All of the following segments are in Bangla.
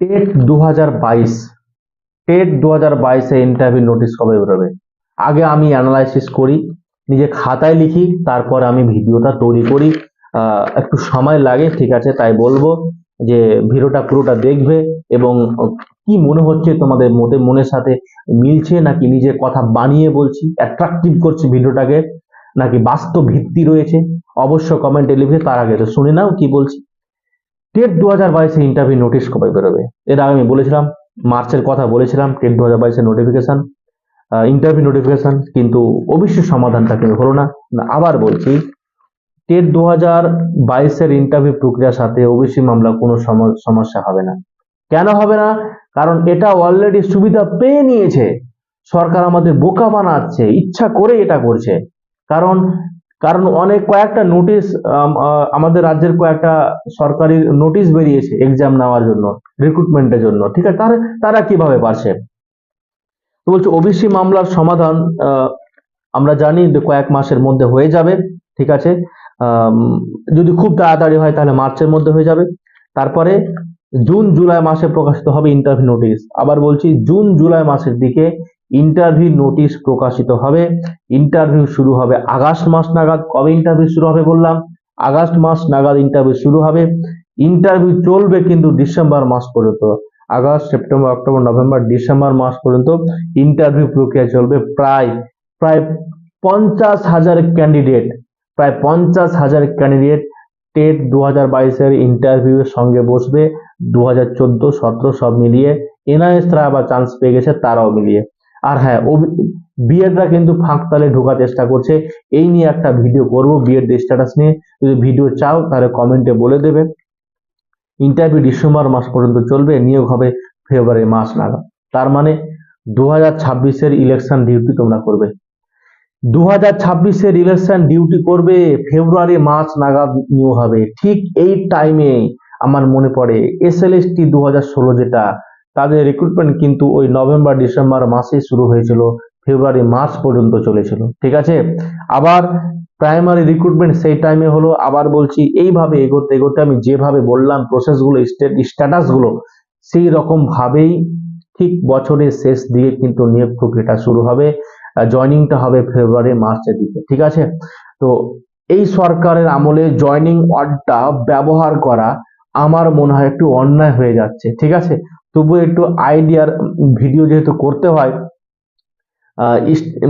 টেট দু হাজার বাইশ, টেট দু হাজার বাইশে ইন্টারভিউ নোটিশ কবে বেরোবে? আগে আমি অ্যানালাইসিস করি, নিজে খাতায় লিখি, তারপর আমি ভিডিওটা তৈরি করি। একটু সময় লাগে, ঠিক আছে, তাই বলব যে ভিডিওটা পুরোটা দেখবে এবং কি মনে হচ্ছে তোমাদের মতে মনের সাথে মিলছে নাকি নিজের কথা বানিয়ে বলছি অ্যাট্রাকটিভ করছি ভিডিওটাকে, নাকি বাস্তব ভিত্তি রয়েছে? অবশ্য কমেন্টে লিখে তার আগে তো শুনে নাও কি বলছি। টেট দু হাজার বাইশে ইন্টারভিউ নোটিশ কবে বেরোবে? এর আগে আমি বলেছিলাম মার্চের কথা বলেছিলাম টেট দু হাজার বাইশের নোটিফিকেশন ইন্টারভিউ নোটিফিকেশন কিন্তু অবশ্যই সমাধানটা কিন্তু হলো না। আবার বলছি টেট দু হাজার বাইশের ইন্টারভিউ প্রক্রিয়ার সাথে ওবিসি মামলা কোনো সম- সমস্যা হবে না। কেন হবে না? কারণ এটা অলরেডি সুবিধা পেয়ে নিয়েছে। সরকার আমাদের বোকা বানাচ্ছে, ইচ্ছা করে এটা করছে। কারণ কারণ অনেক কয়েকটা নোটিশ আমাদের রাজ্যের কয়েকটা সরকারি নোটিশ বেরিয়েছে এক্সাম নেওয়ার জন্য রিক্রুটমেন্টের জন্য, ঠিক আছে? তারা তারা কীভাবে পারছে? তো বলছে ওবিসি মামলার সমাধান আমরা জানি যে কয়েক মাসের মধ্যে হয়ে যাবে, ঠিক আছে? যদি খুব তাড়াতাড়ি হয় তাহলে মার্চের মধ্যে হয়ে যাবে। তারপরে জুন, জুলাই মাসে প্রকাশিত হবে ইন্টারভিউ নোটিশ আবার বলছি, জুন, জুলাই মাসের দিকে ইন্টারভিউ নোটিশ প্রকাশিত হবে। ইন্টারভিউ শুরু হবে আগস্ট মাস নাগাদ। কবে ইন্টারভিউ শুরু হবে বললাম? আগস্ট মাস নাগাদ ইন্টারভিউ শুরু হবে। ইন্টারভিউ চলবে কিন্তু ডিসেম্বর মাস পর্যন্ত। August, September, October, November, December মাস পর্যন্ত ইন্টারভিউ প্রক্রিয়া চলবে প্রায় প্রায় পঞ্চাশ হাজার ক্যান্ডিডেট প্রায় পঞ্চাশ হাজার ক্যান্ডিডেট টেট দু হাজার বাইশের ইন্টারভিউ এর সঙ্গে বসবে। দু হাজার চোদ্দ, সতেরো সব মিলিয়ে এনআইএসরা আবার চান্স পেয়ে গেছে, তারাও মিলিয়ে। আর হ্যাঁ বিএডরা কিন্তু ফাঁক তালে ঢোকার চেষ্টা করছে। এই নিয়ে একটা ভিডিও করব বিএড স্ট্যাটাস নিয়ে। যদি ভিডিও চাও, তাহলে কমেন্টে বলে দেবে। ইন্টারভিউ ডিসেম্বর মাস পর্যন্ত চলবে, নিয়োগ হবে ফেব্রুয়ারি মাস নাগাদ। তার মানে দু হাজার ছাব্বিশের ইলেকশন ডিউটি তোমরা করবে। দু হাজার ছাব্বিশের ইলেকশন ডিউটি করবে ফেব্রুয়ারি মাস নাগাদ নিয়োগ হবে। ঠিক এই টাইমে আমার মনে পড়ে এস এল এস টি দু হাজার ষোলো যেটা তাদের রিক্রুটমেন্ট কিন্তু ওই নভেম্বর, ডিসেম্বর মাসে শুরু হয়েছিল, ফেব্রুয়ারি মাস পর্যন্ত চলেছিল, ঠিক আছে? আবার প্রাইমারি রিক্রুটমেন্ট সেই টাইমে হলো, আবার বলছি এইভাবে এগোতে এগোতে আমি যেভাবে বললাম প্রসেসগুলো স্ট্যাটাসগুলো সেই রকম ভাবেই ঠিক বছরের শেষ দিকে কিন্তু নিয়োগ প্রক্রিয়াটা শুরু হবে জয়নিংটা হবে ফেব্রুয়ারি, মার্চের দিকে, ঠিক আছে? তো এই সরকারের আমলে জয়নিং ওয়ার্ডটা ব্যবহার করা আমার মনে হয় একটু অন্যায় হয়ে যাচ্ছে, ঠিক আছে? তবু একটু আইডিয়ার ভিডিও যেহেতু করতে হয়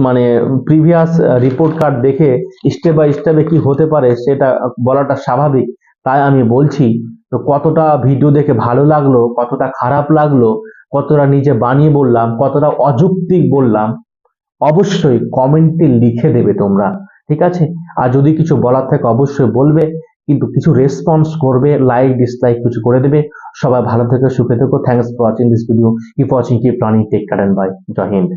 মানে প্রিভিয়াস রিপোর্ট কার্ড দেখে স্টেপ বাই স্টেপে কি হতে পারে সেটা বলাটা স্বাভাবিক। তাই আমি বলছি, তো কতটা ভিডিও দেখে ভালো লাগল, কতটা খারাপ লাগল, কতটা নিজে বানিয়ে বললাম, কতটা অযৌক্তিক বললাম, অবশ্যই কমেন্টে লিখে দেবে তোমরা, ঠিক আছে? আর যদি কিছু বলার থাকে অবশ্যই বলবে। কিন্তু কিছু রেসপন্স করবে লাইক ডিসলাইক কিছু করে দেবে। সবাই ভালো থেকে, সুখে থেকো। Thanks for watching this video keep watching keep running take care bye Jai Hind